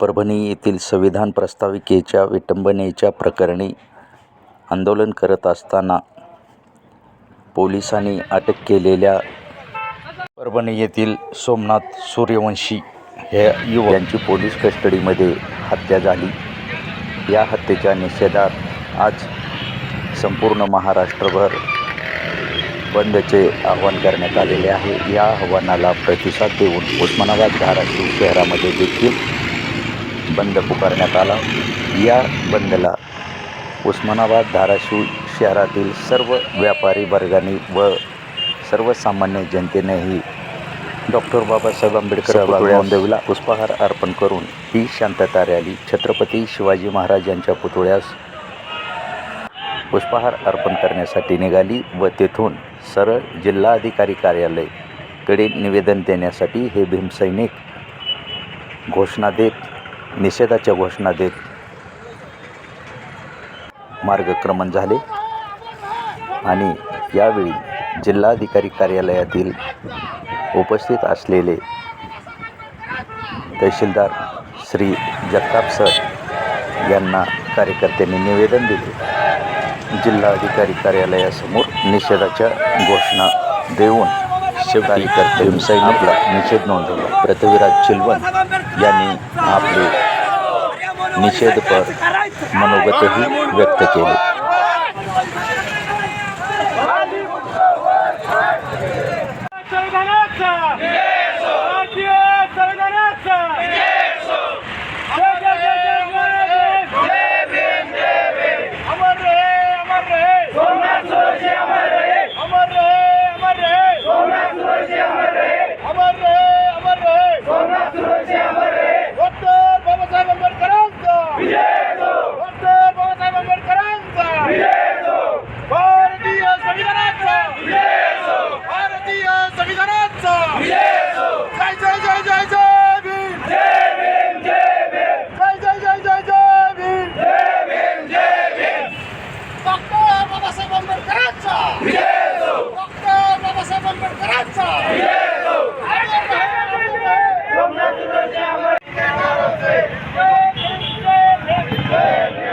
परभणी येथील संविधान प्रस्ताविकेच्या विटंबनेच्या प्रकरणी आंदोलन करत असताना पोलिसांनी अटक केलेल्या परभणी येथील सोमनाथ सूर्यवंशी हे युवक यांची पोलीस कस्टडीमध्ये हत्या झाली. या हत्येच्या निषेधात आज संपूर्ण महाराष्ट्रभर बंदचे आवाहन करण्यात आलेले आहे. या आव्हानाला प्रतिसाद देऊन उस्मानाबाद धाराशिव शहरामध्ये देखील बंद पुकारण्यात आला. या बंदला उस्मानाबाद धाराशिव शहरातील सर्व व्यापारी वर्गाने व सर्वसामान्य जनतेनेही डॉक्टर बाबासाहेब आंबेडकर नोंदविला पुष्पहार अर्पण करून ही शांतता रॅली छत्रपती शिवाजी महाराज यांच्या पुतळ्यास पुष्पहार अर्पण करण्यासाठी निघाली व तेथून सरळ जिल्हाधिकारी कार्यालयकडे निवेदन देण्यासाठी हे भीमसैनिक घोषणा देत निषेधाच्या घोषणा देत मार्गक्रमण झाले. आणि यावेळी जिल्हाधिकारी कार्यालयातील उपस्थित असलेले तहसीलदार श्री जगताप सर यांना कार्यकर्त्यांनी निवेदन दिले. जिल्हाधिकारी कार्यालयासमोर निषेधाच्या घोषणा देऊन शिवकार्यकर्ते भीमसैनिक आपला निषेध नोंदवला. पृथ्वीराज चिलवन यांनी आपले निषेधपर मनोगतही व्यक्त केले संविधानाचा भारतीय संविधानाचा जय जय जय जय महाराज अमर रहे अमर रहे सोमनाथ सुरक्षे अमर रहे अमर रहे अमर रहे सोमनाथ सुरक्षे अमर रहे अमर रहे अमर रहे सोमनाथ सुरक्षे अमर रहे डॉक्टर बाबासाहेब आंबेडकरांचा विजय डॉक्टर बाबासाहेब आंबेडकरांचा विजय भारतीय संविधानाचा विजय भारतीय संविधानाचा जय जय जय जय जय भीम जय भीम जय भीम जय जय जय जय जय भीम जय भीम जय भीम डॉक्टर बाबासाहेब आंबेडकरांचा डॉक्टर बाबासाहेब आंबेडकरांचा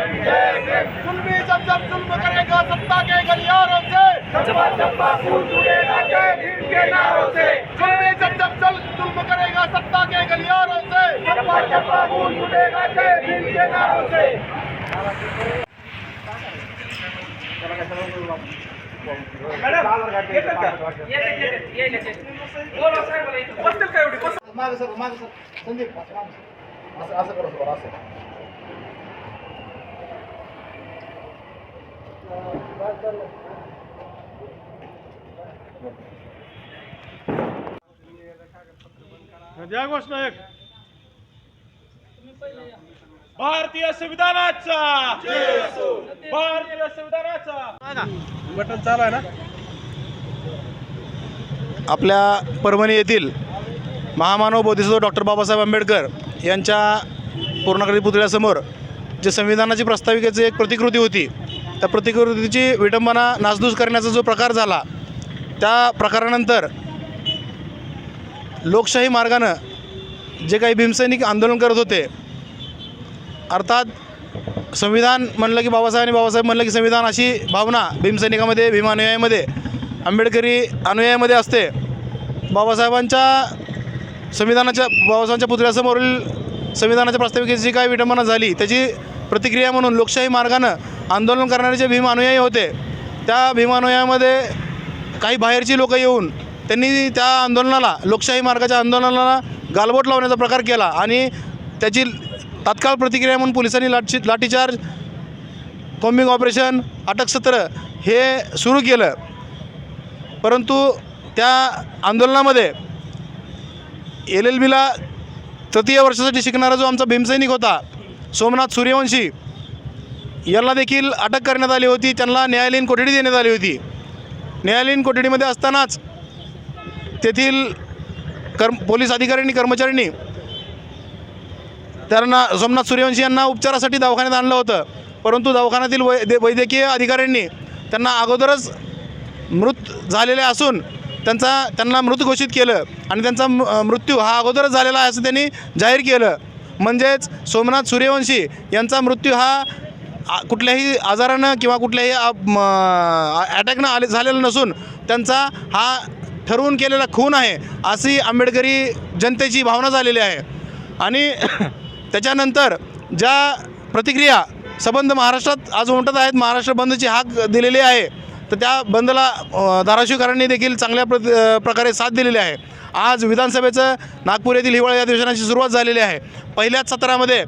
जुल्मी जब जब जुल्म करेगा सत्ता के गलियारों से के नारों से जुल्मी जब जब जल जुल्म करेगा सत्ता के गलियारों से चप्पा चप्पा खून उठेगा जय भीम के नारों से माग सर माग सर संदीप सर असं असं करा सर असं द्या घोषणा एक भारतीय संविधानाचा. भारतीय संविधानाचा. बटन चालू आहे ना? आपल्या परभणी येथील महामानव बोधिसत्व डॉक्टर बाबासाहेब आंबेडकर यांच्या पूर्णाकृती पुतळ्यासमोर जे संविधानाची प्रस्ताविकेची एक प्रतिकृती होती त्या प्रतिकृतीची विटंबना नासधूस करण्याचा जो प्रकार झाला त्या प्रकारानंतर लोकशाही मार्गानं जे काही भीमसैनिक आंदोलन करत होते अर्थात संविधान म्हणलं की बाबासाहेब आणि बाबासाहेब म्हणलं की संविधान अशी भावना भीमसैनिकामध्ये भीमानुयायामध्ये आंबेडकरी अनुयायामध्ये असते. बाबासाहेबांच्या संविधानाच्या बाबासाहेबांच्या पुतळ्यासमोरील संविधानाच्या प्रास्ताविकेची काय विटंबना झाली त्याची प्रतिक्रिया म्हणून लोकशाही मार्गानं आंदोलन करणारे जे भीम अनुयायी होते त्या भीमानुयायामध्ये काही बाहेरची लोकं येऊन त्यांनी त्या आंदोलनाला लोकशाही मार्गाच्या आंदोलनाला गालबोट लावण्याचा प्रकार केला आणि त्याची तात्काळ प्रतिक्रिया म्हणून पोलिसांनी लाठी लाठीचार्ज कॉम्बिंग ऑपरेशन अटकसत्र हे सुरू केलं. परंतु त्या आंदोलनामध्ये एल एल बीला तृतीय वर्षासाठी शिकणारा जो आमचा भीमसैनिक होता सोमनाथ सूर्यवंशी यांना देखील अटक करण्यात आली होती. त्यांना न्यायालयीन कोठडी देण्यात आली होती. न्यायालयीन कोठडीमध्ये असतानाच तेथील कर्म पोलीस अधिकाऱ्यांनी कर्मचाऱ्यांनी त्यांना सोमनाथ सूर्यवंशी यांना उपचारासाठी दवाखान्यात आणलं होतं. परंतु दवाखान्यातील वै वैद्यकीय अधिकाऱ्यांनी त्यांना अगोदरच मृत झालेले असून त्यांचा त्यांना मृत घोषित केलं आणि त्यांचा मृत्यू हा अगोदरच झालेला आहे असं त्यांनी जाहीर केलं. म्हणजेच सोमनाथ सूर्यवंशी यांचा मृत्यू हा कुठल्याही आजारानं किंवा कुठल्याही अटॅकनं आले झालेला नसून त्यांचा हा ठरवून केलेला खून आहे अशी आंबेडकरी जनतेची भावना झालेली आहे. आणि त्याच्यानंतर ज्या प्रतिक्रिया सबंध महाराष्ट्रात आज उमटत आहेत महाराष्ट्र बंदची हाक दिलेली आहे तर त्या बंदला धाराशिवकरांनी देखील चांगल्या प्रत प्रकारे साथ दिलेली आहे. आज विधानसभेचं नागपूर येथील हिवाळी अधिवेशनाची सुरुवात झालेली आहे. पहिल्याच सत्रामध्ये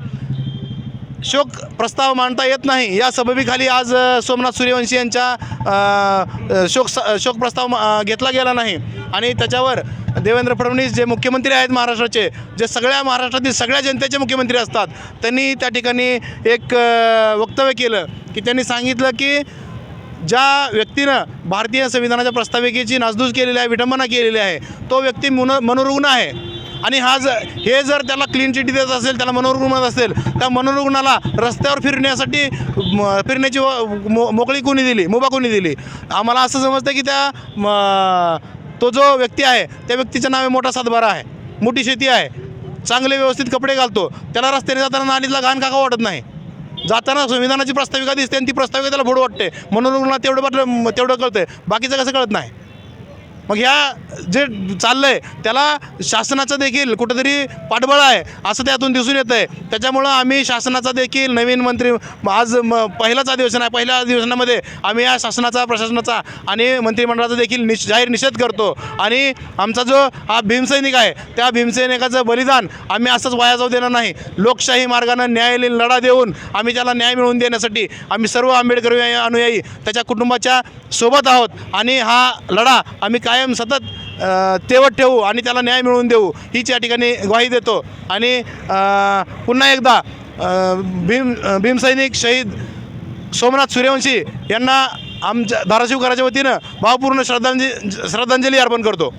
शोक प्रस्ताव मांडता येत नाही. या सबबीखाली आज सोमनाथ सूर्यवंशी यांच्या शोक स- शोक प्रस्ताव घेतला गेला नाही. आणि त्याच्यावर देवेंद्र फडणवीस जे मुख्यमंत्री आहेत महाराष्ट्राचे जे सगळ्या महाराष्ट्रातील सगळ्या जनतेचे मुख्यमंत्री असतात त्यांनी त्या ठिकाणी एक वक्तव्य केलं की त्यांनी सांगितलं की ज्या व्यक्तीनं भारतीय संविधानाच्या प्रस्ताविकेची नासधूस केलेली आहे विटंबना केलेली आहे तो व्यक्ती मन मनोरुग्ण आहे. आणि हा जर हे जर त्याला क्लीन चिटी देत असेल त्याला मनोरुग्ण म्हणत असेल त्या मनोरुग्णाला रस्त्यावर फिरण्यासाठी म, फिरण्याची व- मो मोकळी कोणी दिली? मुभा कोणी दिली? आम्हाला असं समजतं की त्या तो जो व्यक्ती आहे त्या व्यक्तीचं नावे मोठा सातबारा आहे. मोठी शेती आहे. चांगले व्यवस्थित कपडे घालतो. त्याला रस्त्याने जाताना नालीतला घाण काका वाटत नाही. जाताना संविधानाची प्रस्ताविका दिसते आणि ती प्रस्ताविका त्याला फोड वाटते. म्हणून तेवढं वाटलं तेवढं कळतं बाकीचं कसं कळत नाही? मग ह्या जे चाललं आहे त्याला शासनाचं देखील कुठंतरी पाठबळ आहे असं त्यातून दिसून येतं आहे त्याच्यामुळं आम्ही शासनाचा देखील नवीन मंत्री आज म पहिलाच अधिवेशन आहे पहिल्या अधिवेशनामध्ये आम्ही या शासनाचा प्रशासनाचा आणि मंत्रिमंडळाचा देखील निश जाहीर निषेध करतो. आणि आमचा जो हा भीमसैनिक आहे त्या भीमसैनिकाचं बलिदान आम्ही असंच वाया जाऊ देणार नाही. लोकशाही मार्गानं न्यायालयीन लढा देऊन आम्ही त्याला न्याय मिळवून देण्यासाठी आम्ही सर्व आंबेडकर अनुयायी त्याच्या कुटुंबाच्या सोबत आहोत आणि हा लढा आम्ही कायम सतत तेवत ठेवू आणि त्याला न्याय मिळवून देऊ हीच या ठिकाणी ग्वाही देतो. आणि पुन्हा एकदा भीम भीमसैनिक शहीद सोमनाथ सूर्यवंशी यांना आमच्या धाराशिवकराच्या वतीनं भावपूर्ण श्रद्धांजली श्रद्धांजली अर्पण करतो.